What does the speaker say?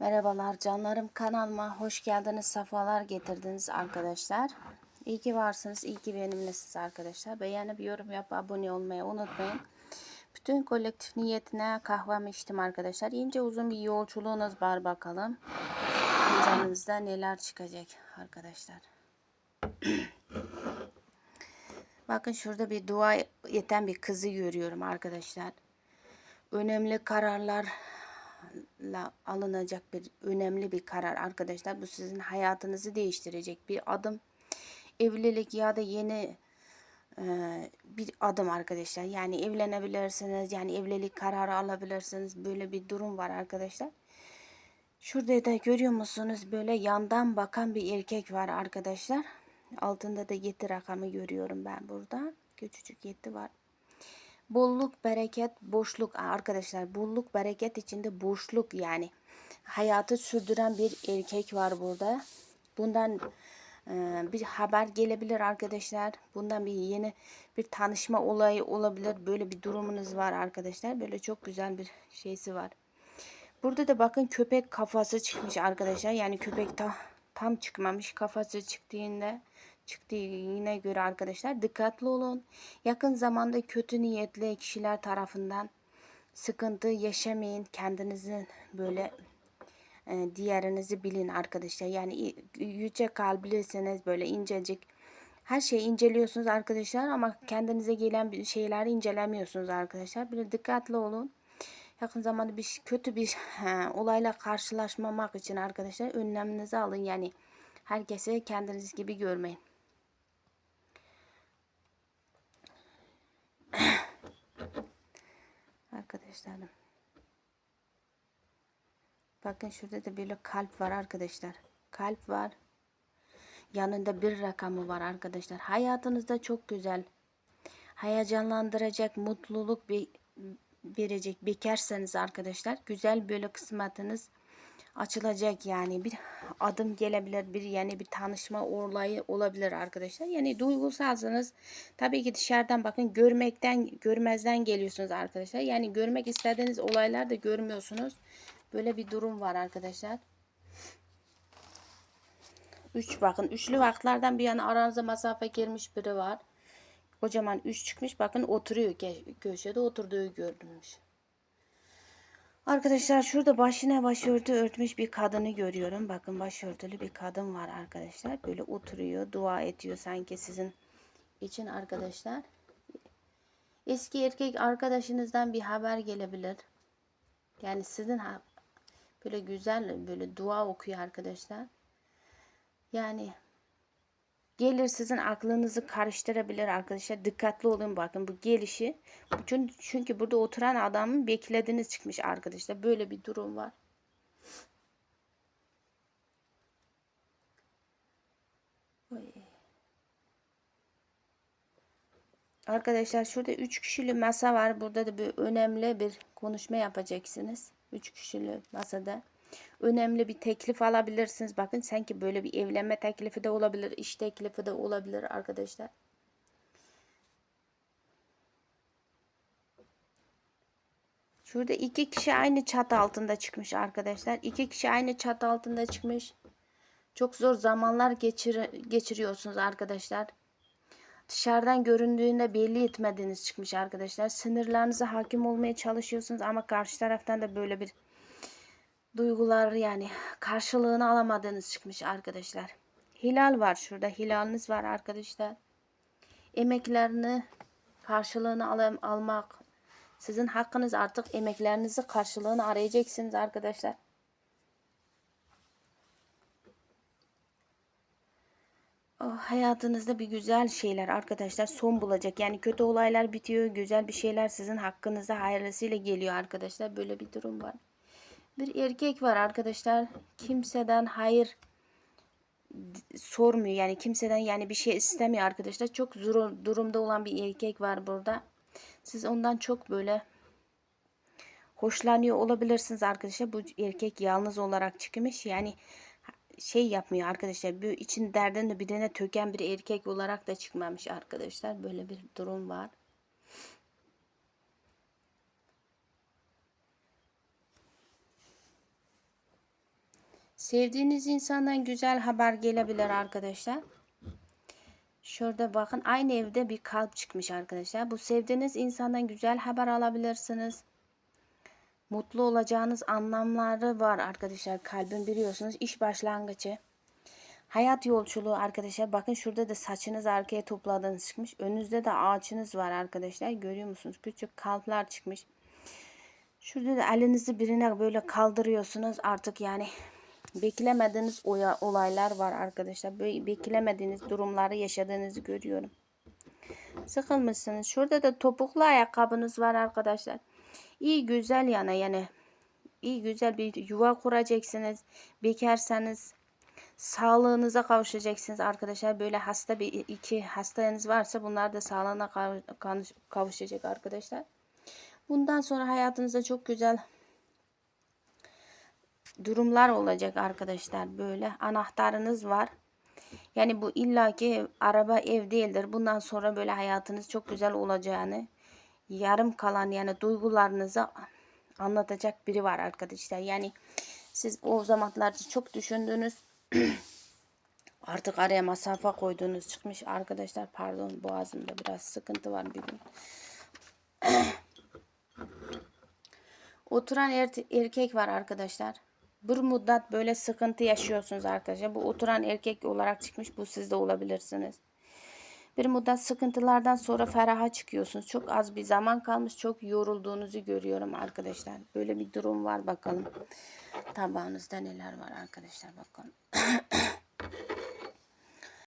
Merhabalar canlarım kanalıma hoş geldiniz sefalar getirdiniz arkadaşlar. İyi ki varsınız iyi ki benimlesiniz arkadaşlar. Beğenip yorum yap abone olmayı unutmayın. Bütün kolektif niyetine kahvemi içtim arkadaşlar. İnce uzun bir yolculuğunuz var bakalım. Fincanınızda neler çıkacak arkadaşlar. Bakın şurada bir dua eten bir kızı görüyorum arkadaşlar. Önemli kararlar la alınacak bir önemli bir karar arkadaşlar. Bu sizin hayatınızı değiştirecek bir adım. Evlilik ya da yeni e, bir adım arkadaşlar. Yani evlenebilirsiniz. Yani evlilik kararı alabilirsiniz. Böyle bir durum var arkadaşlar. Şurada da görüyor musunuz? Böyle yandan bakan bir erkek var arkadaşlar. Altında da yedi rakamı görüyorum ben burada. Küçücük yedi var. Bolluk, bereket, boşluk arkadaşlar. Bolluk, bereket içinde boşluk yani. Hayatı sürdüren bir erkek var burada. Bundan e, bir haber gelebilir arkadaşlar. Bundan bir yeni bir tanışma olayı olabilir. Böyle bir durumunuz var arkadaşlar. Böyle çok güzel bir şeysi var. Burada da bakın köpek kafası çıkmış arkadaşlar. Yani köpek ta, tam çıkmamış. Kafası çıktığında çıktığına göre arkadaşlar dikkatli olun. Yakın zamanda kötü niyetli kişiler tarafından sıkıntı yaşamayın. Kendinizi böyle e, diğerinizi bilin arkadaşlar. Yani yüce kalplisiniz böyle incecik. Her şeyi inceliyorsunuz arkadaşlar ama kendinize gelen şeyleri incelemiyorsunuz arkadaşlar. Böyle dikkatli olun. Yakın zamanda bir kötü bir he, olayla karşılaşmamak için arkadaşlar önleminizi alın. Yani herkese kendiniz gibi görmeyin. Arkadaşlarım. Bakın şurada da böyle kalp var arkadaşlar. Kalp var. Yanında bir rakamı var arkadaşlar. Hayatınızda çok güzel. Heyecanlandıracak, mutluluk bir verecek bekarsanız arkadaşlar. Güzel böyle kısmetiniz açılacak yani bir adım gelebilir bir yani bir tanışma olayı olabilir arkadaşlar. Yani duygusalsınız tabii ki dışarıdan bakın görmekten görmezden geliyorsunuz arkadaşlar. Yani görmek istediğiniz olaylar da görmüyorsunuz. Böyle bir durum var arkadaşlar. Üç bakın üçlü vaktlerden bir yana aranıza mesafe girmiş biri var. Kocaman üç çıkmış bakın oturuyor köşede oturduğu görülmüş. Arkadaşlar şurada başına başörtü örtmüş bir kadını görüyorum. Bakın başörtülü bir kadın var arkadaşlar. Böyle oturuyor, dua ediyor sanki sizin için arkadaşlar. Eski erkek arkadaşınızdan bir haber gelebilir. Yani sizin böyle güzel böyle dua okuyor arkadaşlar. Yani gelir sizin aklınızı karıştırabilir arkadaşlar. Dikkatli olun bakın bu gelişi. Çünkü, çünkü burada oturan adamın beklediğiniz çıkmış arkadaşlar. Böyle bir durum var. Arkadaşlar şurada 3 kişili masa var. Burada da bir önemli bir konuşma yapacaksınız. 3 kişili masada önemli bir teklif alabilirsiniz. Bakın sanki böyle bir evlenme teklifi de olabilir, iş teklifi de olabilir arkadaşlar. Şurada iki kişi aynı çat altında çıkmış arkadaşlar. İki kişi aynı çat altında çıkmış. Çok zor zamanlar geçir geçiriyorsunuz arkadaşlar. Dışarıdan göründüğünde belli etmediğiniz çıkmış arkadaşlar. Sınırlarınıza hakim olmaya çalışıyorsunuz ama karşı taraftan da böyle bir duygular yani karşılığını alamadığınız çıkmış arkadaşlar. Hilal var şurada. Hilaliniz var arkadaşlar. Emeklerini karşılığını al almak sizin hakkınız artık emeklerinizi karşılığını arayacaksınız arkadaşlar. Oh, hayatınızda bir güzel şeyler arkadaşlar son bulacak. Yani kötü olaylar bitiyor. Güzel bir şeyler sizin hakkınıza hayırlısıyla geliyor arkadaşlar. Böyle bir durum var. Bir erkek var arkadaşlar. Kimseden hayır sormuyor. Yani kimseden yani bir şey istemiyor arkadaşlar. Çok zor durumda olan bir erkek var burada. Siz ondan çok böyle hoşlanıyor olabilirsiniz arkadaşlar. Bu erkek yalnız olarak çıkmış. Yani şey yapmıyor arkadaşlar. Bu için derdini birine töken bir erkek olarak da çıkmamış arkadaşlar. Böyle bir durum var. Sevdiğiniz insandan güzel haber gelebilir arkadaşlar. Şurada bakın aynı evde bir kalp çıkmış arkadaşlar. Bu sevdiğiniz insandan güzel haber alabilirsiniz. Mutlu olacağınız anlamları var arkadaşlar. Kalbin biliyorsunuz iş başlangıcı. Hayat yolculuğu arkadaşlar. Bakın şurada da saçınız arkaya topladığınız çıkmış. Önünüzde de ağaçınız var arkadaşlar. Görüyor musunuz? Küçük kalpler çıkmış. Şurada da elinizi birine böyle kaldırıyorsunuz. Artık yani beklemediğiniz olaylar var arkadaşlar. Beklemediğiniz durumları yaşadığınızı görüyorum. Sıkılmışsınız. Şurada da topuklu ayakkabınız var arkadaşlar. İyi güzel yana yani iyi güzel bir yuva kuracaksınız. Bekarsanız sağlığınıza kavuşacaksınız arkadaşlar. Böyle hasta bir iki hastanız varsa bunlar da sağlığına kav- kav- kavuşacak arkadaşlar. Bundan sonra hayatınızda çok güzel durumlar olacak arkadaşlar. Böyle anahtarınız var. Yani bu illaki araba ev değildir. Bundan sonra böyle hayatınız çok güzel olacağını yarım kalan yani duygularınızı anlatacak biri var arkadaşlar. Yani siz o zamanlarda çok düşündünüz. Artık araya mesafe koyduğunuz çıkmış arkadaşlar. Pardon boğazımda biraz sıkıntı var bir gün. Oturan er- erkek var arkadaşlar. Bir müddet böyle sıkıntı yaşıyorsunuz arkadaşlar. Bu oturan erkek olarak çıkmış. Bu siz de olabilirsiniz. Bir müddet sıkıntılardan sonra feraha çıkıyorsunuz. Çok az bir zaman kalmış. Çok yorulduğunuzu görüyorum arkadaşlar. Böyle bir durum var bakalım. Tabağınızda neler var arkadaşlar bakalım.